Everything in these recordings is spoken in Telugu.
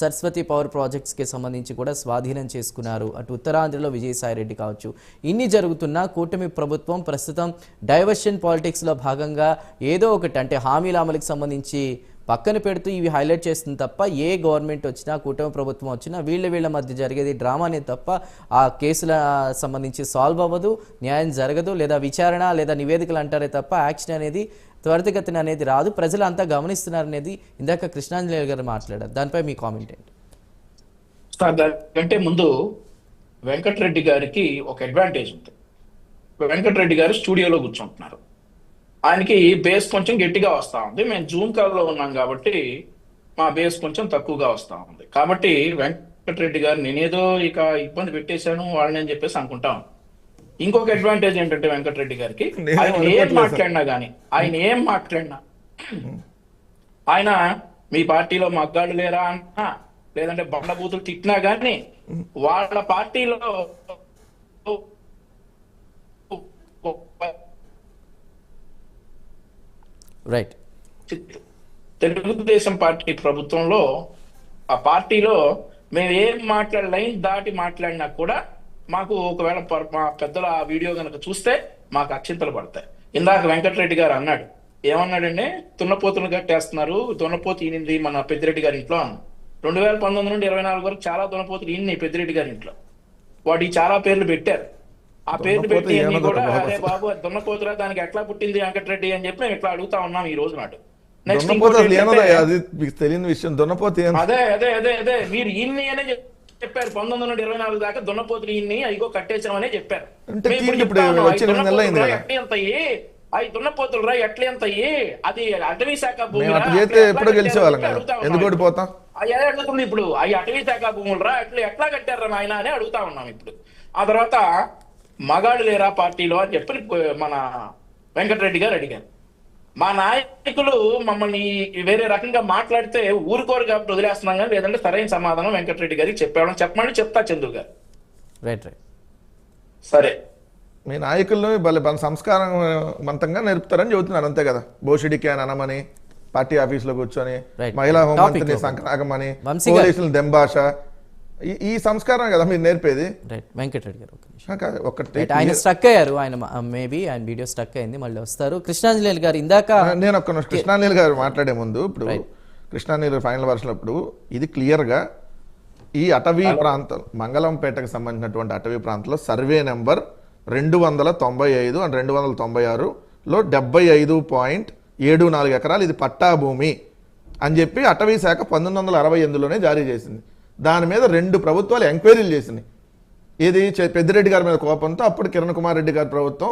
సరస్వతి పవర్ ప్రాజెక్ట్స్కి సంబంధించి కూడా స్వాధీనం చేసుకున్నారు. అటు ఉత్తరాంధ్రలో విజయసాయి రెడ్డి కావచ్చు. ఇన్ని జరుగుతున్నా కూటమి ప్రభుత్వం ప్రస్తుతం డైవర్షన్ పాలిటిక్స్లో భాగంగా ఏదో ఒకటి అంటే హామీల అమలుకి సంబంధించి పక్కన పెడుతూ ఇవి హైలైట్ చేస్తుంది తప్ప ఏ గవర్నమెంట్ వచ్చినా కూటమి ప్రభుత్వం వచ్చినా వీళ్ళ వీళ్ళ మధ్య జరిగేది డ్రామానే తప్ప ఆ కేసుల సంబంధించి సాల్వ్ అవ్వదు న్యాయం జరగదు లేదా విచారణ లేదా నివేదికలు అంటారే తప్ప యాక్షన్ అనేది త్వరితగతిన అనేది రాదు. ప్రజలు అంతా గమనిస్తున్నారనేది ఇందాక కృష్ణాంజలి గారు మాట్లాడారు. దానిపై మీ కామెంట్ ఏంటి? సార్ దానికంటే ముందు వెంకటరెడ్డి గారికి ఒక అడ్వాంటేజ్ ఉంది. వెంకటరెడ్డి గారు స్టూడియోలో కూర్చుంటున్నారు. ఆయనకి బేస్ కొంచెం గట్టిగా వస్తా ఉంది. మేము జూమ్ కాల్లో ఉన్నాం కాబట్టి మా బేస్ కొంచెం తక్కువగా వస్తా ఉంది. కాబట్టి వెంకటరెడ్డి గారు నేనేదో ఇక ఇబ్బంది పెట్టేశాను వాళ్ళని అని చెప్పేసి అనుకుంటాం ఇంకొక అడ్వాంటేజ్ ఏంటంటే వెంకటరెడ్డి గారికి ఆయన ఏం. మాట్లాడినా గానీ ఆయన ఏం మాట్లాడినా ఆయన మీ పార్టీలో మగ్గాళ్ళు లేరా అన్నా లేదంటే బండబూతులు తిట్టినా గానీ వాళ్ళ పార్టీలో రైట్ తెలుగుదేశం పార్టీ ప్రభుత్వంలో ఆ పార్టీలో మేము ఏం మాట్లాడ లైన్ దాటి మాట్లాడినా కూడా మాకు ఒకవేళ మా పెద్దల ఆ వీడియో కనుక చూస్తే మాకు అక్షింతలు పడతాయి. ఇందాక వెంకటరెడ్డి గారు అన్నాడు. ఏమన్నాడంటే దున్నపోతులు కట్టేస్తున్నారు దున్నపోతు ఈనింది మన పెద్దిరెడ్డి గారి ఇంట్లో అన్న రెండు వేల పంతొమ్మిది నుండి ఇరవై నాలుగు వరకు చాలా దున్నపోతులు ఈయన్ని పెద్దిరెడ్డి గారి ఇంట్లో. వాటికి చాలా పేర్లు పెట్టారు. ఆ పేర్లు పెట్టి కూడా బాబు అరే బాబు దున్నపోతురా దానికి ఎట్లా పుట్టింది వెంకటరెడ్డి? అని చెప్పి మేము ఇట్లా అడుగుతా ఉన్నాం ఈ రోజు మీకు తెలియని విషయం. అదే అదే అదే అదే. మీరు ఇన్ని అనే చెప్పారు. పంతొమ్మిది నుండి ఇరవై నాలుగు దాకా దున్నపోతులు ఇన్ని అయ్యో కట్టేసామనే చెప్పారు. వచ్చి అవి దున్నపోతులు రా ఎట్లా ఎంత అయ్యి? అది అటవీ శాఖ భూమి మేము రా, అట్లా అట్లా చేస్తే ఎట్లా ఎప్పుడో కట్టారు గెలిచేవాళ్ళం అని కదా. అడుగుతా ఉన్నాం ఎందుకు ఇప్పుడు. ఓడిపోతాం? అవి ఎలా అడుగుతుంది ఇప్పుడు? అవి అటవీ శాఖ భూములు రా ఎట్లా ఎట్లా కట్టారా నాయన? అని అడుగుతా ఉన్నాం ఇప్పుడు. ఆ తర్వాత మగాడు లేరా పార్టీలో? అని చెప్పి మన వెంకటరెడ్డి గారు అడిగారు. మా నాయకులు మమ్మల్ని వేరే రకంగా మాట్లాడితే ఊరుకోరు కాబట్టి వదిలేస్తున్నాం కానీ లేదంటే సరైన సమాధానం వెంకటరెడ్డి గారికి చెప్పాడు చెప్పమని చెప్తా చంద్రు గారు రైట్ రైట్ సరే మీ నాయకులను భలే మన సంస్కారవంతంగా నేర్పుతారని చెబుతున్నారు అంతే కదా బోషిడికి అని అనమని పార్టీ ఆఫీసులో కూర్చొని. మహిళా హోంమంత్రిని. సంక్రాగమని. పోలీసులు దెంబాష ఈ- ఈ సంస్కారం కదా మీరు నేర్పేది? రైట్ వెంకటరెడ్డి గారు ఒక ఒకటి ఆయన స్ట్రక్ అయ్యారు. ఆయన మేబీ ఆయన వీడియో స్ట్రక్ అయింది. మళ్ళీ వస్తారు. కృష్ణాంజలి గారు ఇందాక నేను ఒక్క నిమిషం. కృష్ణానీల్ గారు మాట్లాడే ముందు ఇప్పుడు కృష్ణానీల్ ఫైనల్ వర్షన్ అప్పుడు ఇది క్లియర్గా ఈ అటవీ ప్రాంతం మంగళంపేటకు సంబంధించినటువంటి అటవీ ప్రాంతంలో సర్వే నెంబర్ రెండు వందల తొంభై ఐదు అండ్ రెండు వందల తొంభై ఆరులో డెబ్బై ఐదు పాయింట్ ఏడు నాలుగు ఎకరాలు. ఇది పట్టా భూమి అని చెప్పి అటవీ శాఖ పంతొమ్మిది వందల అరవై ఎనిమిదిలోనే జారీ చేసింది. దాని మీద రెండు ప్రభుత్వాలు ఎంక్వైరీలు చేసినాయి చె- పెద్దిరెడ్డి గారి మీద కోపంతో అప్పుడు కిరణ్ కుమార్ రెడ్డి గారి ప్రభుత్వం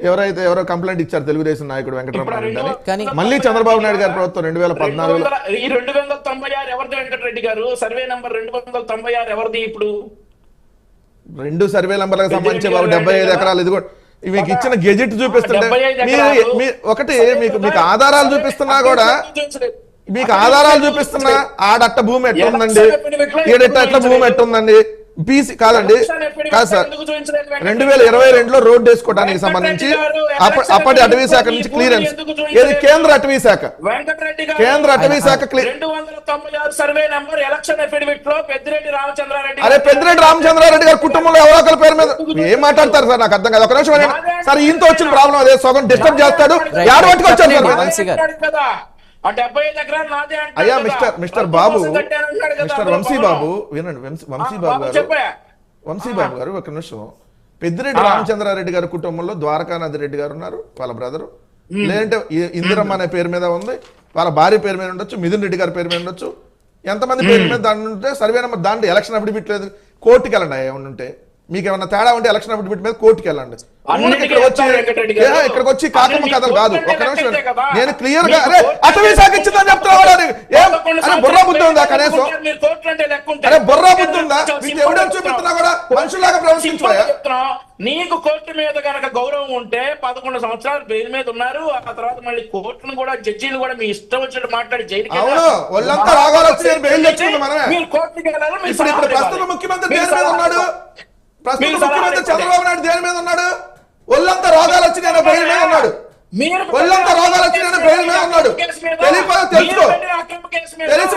ఎవరైతే ఎవరో కంప్లైంట్ ఇచ్చారు తెలుగుదేశం నాయకుడు వెంకటరమణారెడ్డి అని మళ్ళీ చంద్రబాబు నాయుడు గారి ప్రభుత్వం రెండు వేల పద్నాలుగులో ఈ రెండు వందల తొంభై ఆరు ఎవరిది వెంకటరెడ్డి గారు సర్వే నంబర్ రెండు వందల తొంభై ఆరు ఎవరిది ఇప్పుడు రెండు సర్వే నంబర్లకు సంబంధించి బాబు డెబ్బై ఐదు? ఎకరాలు ఇది కూడా మీకు ఇచ్చిన గెజెట్ చూపిస్తుంటే 75 మీరు ఎకరాలు. మీ- ఒకటి మీకు మీకు ఆధారాలు చూపిస్తున్నా కూడా మీకు ఆధారాలు చూపిస్తున్నా ఆడట్ట భూమి ఎట్టుందండి ఈడట్ట ఎట్ల భూమి ఎట్టుందండి బీసీ కాదండి. కాదు సార్. రెండు వేల ఇరవై రెండులో రోడ్డు వేసుకోవడానికి సంబంధించి అప్ప- అప్పటి అటవీ శాఖ నుంచి క్లియరెన్స్ ఏది? కేంద్ర అటవీ శాఖ. కేంద్ర అటవీ శాఖ అరే పెద్దిరెడ్డి రామచంద్రారెడ్డి గారి కుటుంబంలో ఎవరో ఒకరి పేరు మీద ఏం మాట్లాడతారు సార్? నాకు అర్థం కాదు. ఒక నిమిషం. సార్ ఈయనతో వచ్చిన ప్రాబ్లం అదే. సగం డిస్టర్బ్ చేస్తాడు. యాడ. పట్టుకొచ్చారు అయ్యా. Mister mister Babu mister Vamsi. Babu. వినండి వంశీ బాబు గారు. వంశీ బాబు గారు ఒక నిమిషం. పెద్దిరెడ్డి రామచంద్రారెడ్డి గారి కుటుంబంలో ద్వారకానాథ్ రెడ్డి గారు ఉన్నారు వాళ్ళ బ్రదరు. లేదంటే ఇందిరమ్మ అనే పేరు మీద ఉంది వాళ్ళ భార్య పేరు మీద ఉండొచ్చు మిథున్ రెడ్డి గారి పేరు మీద ఉండొచ్చు. ఎంతమంది పేరు మీద దాని ఉంటే సర్వే నెంబర్ దాంట్లో ఎలక్షన్ అఫిడవిట్ లేదు కోర్టుకి వెళ్ళండి ఏమన్నా ఉంటే. మీకు ఏమన్నా తేడా ఉంటే ఎలక్షన్ అఫిడవిట్ మీద కోర్టుకి వెళ్ళండి ఇక్కడికి వచ్చి కాకమ్మ కథలు కాదు. ఒక నిమిషం. నేను క్లియర్గా అరే అటవీ శాఖ ఇచ్చిందని అరే బుర్రా బుద్ధి ఉందా కనీసం. అరే బుర్రా బుద్ధి ఉందా? మీకు ఎవిడెన్స్ చూపిస్తున్నా కూడా? మనుషులాగా ప్రవర్తించుకోయా? చెప్తున్నాం. నీకు కోర్టు మీద కనుక గౌరవం ఉంటే పదకొండు సంవత్సరాలు బెయిల్ మీద ఉన్నారు. ఆ తర్వాత మళ్ళీ కోర్టును కూడా జడ్జీలు కూడా మీ ఇష్టం వచ్చినట్టు మాట్లాడి జైలుకి మనమే. మీరు కోర్టుకి వెళ్ళాలి ఇప్పుడు ప్రస్తుత. ముఖ్యమంత్రి దేని మీద ఉన్నాడు. ప్రస్తుత ముఖ్యమంత్రి. చంద్రబాబు నాయుడు దేని మీద ఉన్నాడు? ఒళ్ళంతా రోగాలు వచ్చి నేను బెయిల్ మీద ఉన్నాడు. ఒళ్ళంతా రోగాలు మీద ఉన్నాడు. తెలుసుకో. తెలిసి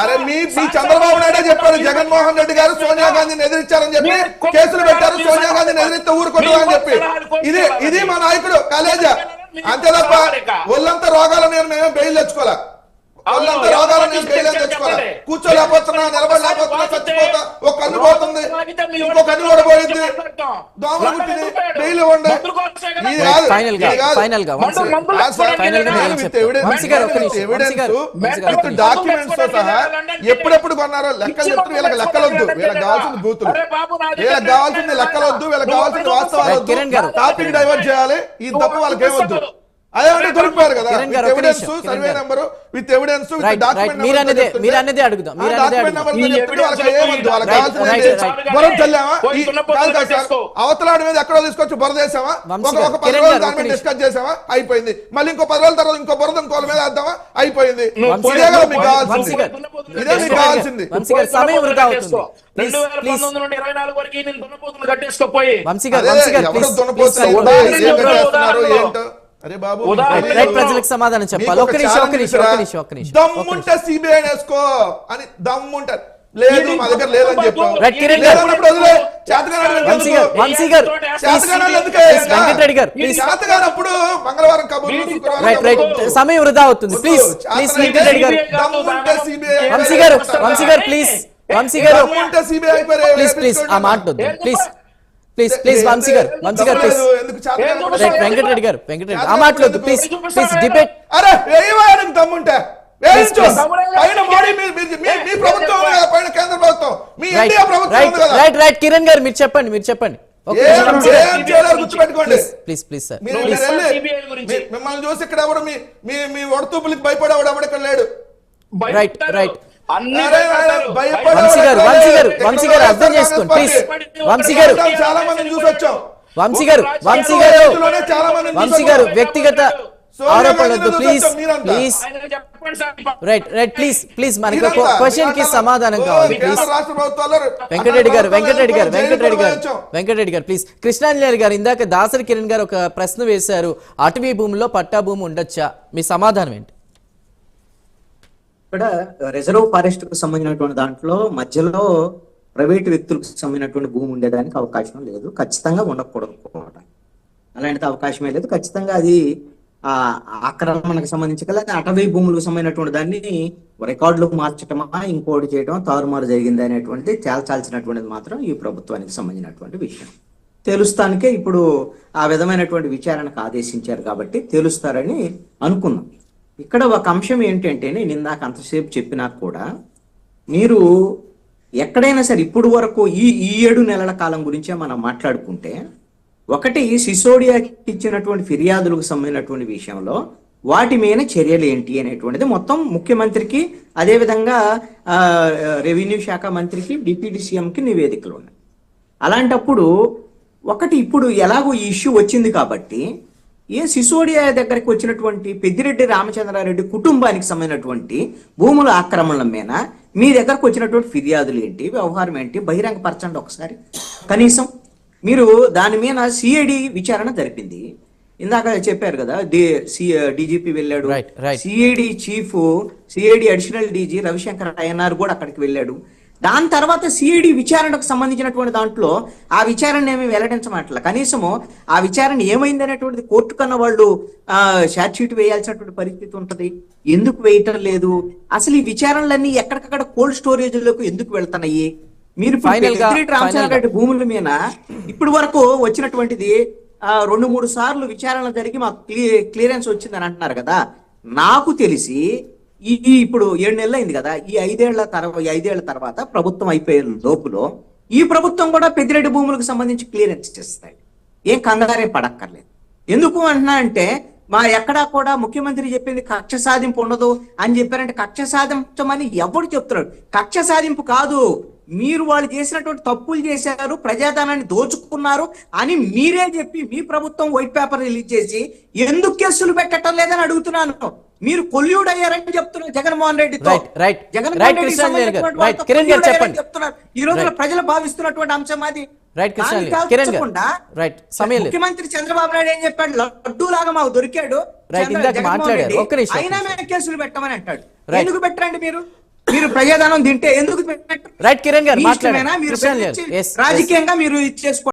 అరే మీ చంద్రబాబు నాయుడే చెప్పారు జగన్మోహన్ రెడ్డి గారు సోనియా గాంధీని ఎదిరించారని చెప్పి కేసులు పెట్టారు సోనియా గాంధీని ఎదిరిస్తే ఊరుకుంటారు అని చెప్పి. ఇది ఇది మా నాయకుడు కాలేజా. అంతే తప్ప ఒళ్ళంతా రోగాలు నేను మేమే బెయిల్ తెచ్చుకోలే తెచ్చుకోలే చెప్పండి. కూర్చోలేకపోతున్నా నిలబడలేకపోతున్నా చచ్చిపోతా ఒక కన్ను పోతుంది ఇంకో కన్ను కూడా పోయింది దోమలు కుట్టింది ఇవ్వండి. చెప్తారు. డాక్యుమెంట్స్తో సహా ఎప్పుడెప్పుడు కొన్నారో లెక్కలు చెప్తే వీళ్ళకి లెక్కలొద్దు వీళ్ళకి కావాల్సింది బూతులు. వీళ్ళకి కావాల్సింది లెక్కలొద్దు వీళ్ళకి కావాల్సింది వాస్తవాలు వద్దు. కిరణ్ గారు. టాపిక్ డైవర్ట్ చేయాలి ఈ తప్పు వాళ్ళకి ఏమొద్దు అదేమంటే survey. Number with evidence with right right document మీరు అడుగుదాం. అవతలాడి మీద ఎక్కడో తీసుకొచ్చి బురద ఒక పది రోజులు దాని మీద. డిస్కస్ చేసామా అయిపోయింది. మళ్ళీ ఇంకో పది రోజుల తర్వాత ఇంకో బురద ఇంకో మీద వేద్దామా? అయిపోయింది. ఇదే మీకు కావాల్సింది. ఇదే మీకు సమయం వృధా అవుతుంది. రెండు వేల పంతొమ్మిది నుండి ఇరవై నాలుగు వరకు నేను దున్నపోతులు కట్టేసుకోపోయి గారు గారు చెప్పు, అరే బాబు. ప్రజలకు సమాధానం చెప్పాలి. ఒక్క ఒక నిమిషం ఒక్క నిమిషం ఒక్క? నిమిషం. ఒక్క దమ్ముంటే సిబిఐ వేసుకో అని దమ్ముంటే. లేదు మా దగ్గర లేదని గారు. చేతగానప్పుడు గారు గారు గారు చేతగానప్పుడు మంగళవారం కబుర్లు. సమయం వృధా అవుతుంది. ప్లీజ్ ప్లీజ్ వెంకటరెడ్డి గారు. దమ్ముంటే సిబిఐ వంశీ గారు వంశీ గారు ప్లీజ్ వంశీ గారు. ప్లీజ్ ప్లీజ్ ఆ మాట వద్దు. ప్లీజ్. ప్లీజ్ ప్లీజ్ వంశీ గారు వంశీ గారు ప్లీజ్ వెంకటరెడ్డి గారు వెంకటరెడ్డి ఆ మాటలు వద్దు ప్లీజ్ ప్లీజ్ డిబేట్ అరే వేయవాయడానికి దమ్ముంటే? వేయించు please. పైన మోడీ మీ- మీ- మీ- మీ ప్రభుత్వం ఉంది కదా పైన కేంద్ర ప్రభుత్వం. మీ రైట్ ఇండియా ప్రభుత్వం రైట్ ఉంది కదా. రైట్ రైట్ కిరణ్ గారు మీరు చెప్పండి మీరు చెప్పండి. మిమ్మల్ని చూసి ఇక్కడ ఎవడు మీ మీ ఒడతూపులకి భయపడేవాడు ఎవడు ఇక్కడ లేడు? Right, right. అన్ని వంశీ గారు వంశీ గారు వంశీ గారు అర్థం చేసుకోండి ప్లీజ్. వంశీ గారు. చాలా మందిని వంశీ గారు వంశీ వంశీ. వ్యక్తిగత సోనియా ఆరోపణలు వద్దు గాంధీని please. Please. Right right please please మనకి క్వశ్చన్కి సమాధానం కావాలి ప్లీజ్. వెంకటరెడ్డి గారు వెంకటరెడ్డి గారు వెంకటరెడ్డి గారు. వెంకటరెడ్డి గారు ప్లీజ్. కృష్ణాంజలి గారు ఇందాక దాసరి కిరణ్ గారు ఒక ప్రశ్న వేశారు. అటవీ భూమిలో పట్టా భూమి ఉండొచ్చా? మీ సమాధానం ఏంటి? ఇక్కడ రిజర్వ్ ఫారెస్ట్కు సంబంధించినటువంటి దాంట్లో మధ్యలో ప్రైవేట్ వ్యక్తులకు సంబంధించినటువంటి భూమి ఉండేదానికి అవకాశం లేదు. ఖచ్చితంగా ఉండకూడదు కూడా అలాంటి అవకాశమే లేదు. ఖచ్చితంగా అది ఆ ఆక్రమణకు సంబంధించి లేదా అటవీ భూములకు సంబంధించినటువంటి దాన్ని రికార్డులు మార్చటమా ఇంకోటి చేయడం తారుమారు జరిగింది అనేటువంటిది తేల్చాల్సినటువంటిది మాత్రం ఈ ప్రభుత్వానికి సంబంధించినటువంటి విషయం. తెలుస్తానికే ఇప్పుడు ఆ విధమైనటువంటి విచారణకు ఆదేశించారు కాబట్టి తెలుస్తారని అనుకున్నాం. ఇక్కడ ఒక అంశం ఏంటంటే నేను ఇందాక అంతసేపు చెప్పినా కూడా మీరు ఎక్కడైనా సరే ఇప్పుడు వరకు ఈ ఈ ఏడు నెలల కాలం గురించే మనం మాట్లాడుకుంటే ఒకటి సిసోడియాకి ఇచ్చినటువంటి ఫిర్యాదులకు సంబంధించినటువంటి విషయంలో వాటి మీద చర్యలు ఏంటి అనేటువంటిది మొత్తం ముఖ్యమంత్రికి అదేవిధంగా రెవెన్యూ శాఖ మంత్రికి డిప్యూటీ సీఎంకి నివేదికలు ఉన్నాయి. అలాంటప్పుడు ఒకటి ఇప్పుడు ఎలాగో ఈ ఇష్యూ వచ్చింది కాబట్టి ఏ సిసోడియా దగ్గరికి వచ్చినటువంటి పెద్దిరెడ్డి రామచంద్రారెడ్డి కుటుంబానికి సంబంధించినటువంటి భూముల ఆక్రమణల మీద మీ దగ్గరకు వచ్చినటువంటి ఫిర్యాదులు ఏంటి? వ్యవహారం ఏంటి? బహిరంగపరచండి ఒకసారి. కనీసం మీరు దాని మీద సిఐడి విచారణ జరిపింది. ఇందాక చెప్పారు కదా డి డీజీపీ వెళ్ళాడు. CID chief CID additional DG Ravishankar Ayyanar కూడా అక్కడికి వెళ్ళాడు. దాని తర్వాత సిఐడి విచారణకు సంబంధించినటువంటి దాంట్లో ఆ విచారణ ఏమి వెల్లడించమట్ల. కనీసము ఆ విచారణ ఏమైంది అనేటువంటిది కోర్టు కన్నా వాళ్ళు ఆ షార్ట్ షీట్ వేయాల్సినటువంటి పరిస్థితి ఉంటది. ఎందుకు వేయటం లేదు? అసలు ఈ విచారణలన్నీ ఎక్కడికక్కడ కోల్డ్ స్టోరేజ్లోకి ఎందుకు వెళ్తున్నాయి? మీరు రామచంద్రారెడ్డి భూముల మీద ఇప్పటి వరకు వచ్చినటువంటిది ఆ, రెండు మూడు సార్లు విచారణ జరిగి మాకు క్లియర్ క్లియరెన్స్ వచ్చిందని అంటున్నారు కదా. నాకు తెలిసి ఈ ఇప్పుడు ఏడు నెలలు అయింది కదా ఈ ఐదేళ్ళ తర్వాత ఐదేళ్ళ తర్వాత ప్రభుత్వం అయిపోయే లోపులో ఈ ప్రభుత్వం కూడా పెద్దిరెడ్డి భూములకు సంబంధించి క్లియరెన్స్ చేస్తాయి ఏం కంగారే పడక్కర్లేదు. ఎందుకు అంటున్నా అంటే మా ఎక్కడా కూడా ముఖ్యమంత్రి చెప్పింది కక్ష సాధింపు ఉండదు అని చెప్పారంటే కక్ష సాధించమని ఎవరు చెప్తున్నాడు? కక్ష సాధింపు కాదు. మీరు వాళ్ళు చేసినటువంటి తప్పులు చేశారు ప్రజాధనాన్ని దోచుకున్నారు అని మీరే చెప్పి మీ ప్రభుత్వం వైట్ పేపర్ రిలీజ్ చేసి ఎందుకు కేసులు పెట్టడం లేదని అడుగుతున్నాను? మీరు కొల్యూడ్ అయ్యారని చెప్తున్నారు జగన్మోహన్ రెడ్డితో చెప్పండి. చెప్తున్నారు. ఈ రోజున. ప్రజలు భావిస్తున్నటువంటి అంశం అది. ముఖ్యమంత్రి చంద్రబాబు నాయుడు ఏం చెప్పాడు? లడ్డు లాగా మాకు దొరికాడు. రెడ్డి. అయినా మేము కేసులు పెట్టమని అంటాడు. ఎందుకు పెట్టరండి మీరు? మీరు ప్రజాధనం తింటే ఎందుకు రైట్ కిరణ్ గారు. రాజకీయంగా మీరు ఇది చేసుకో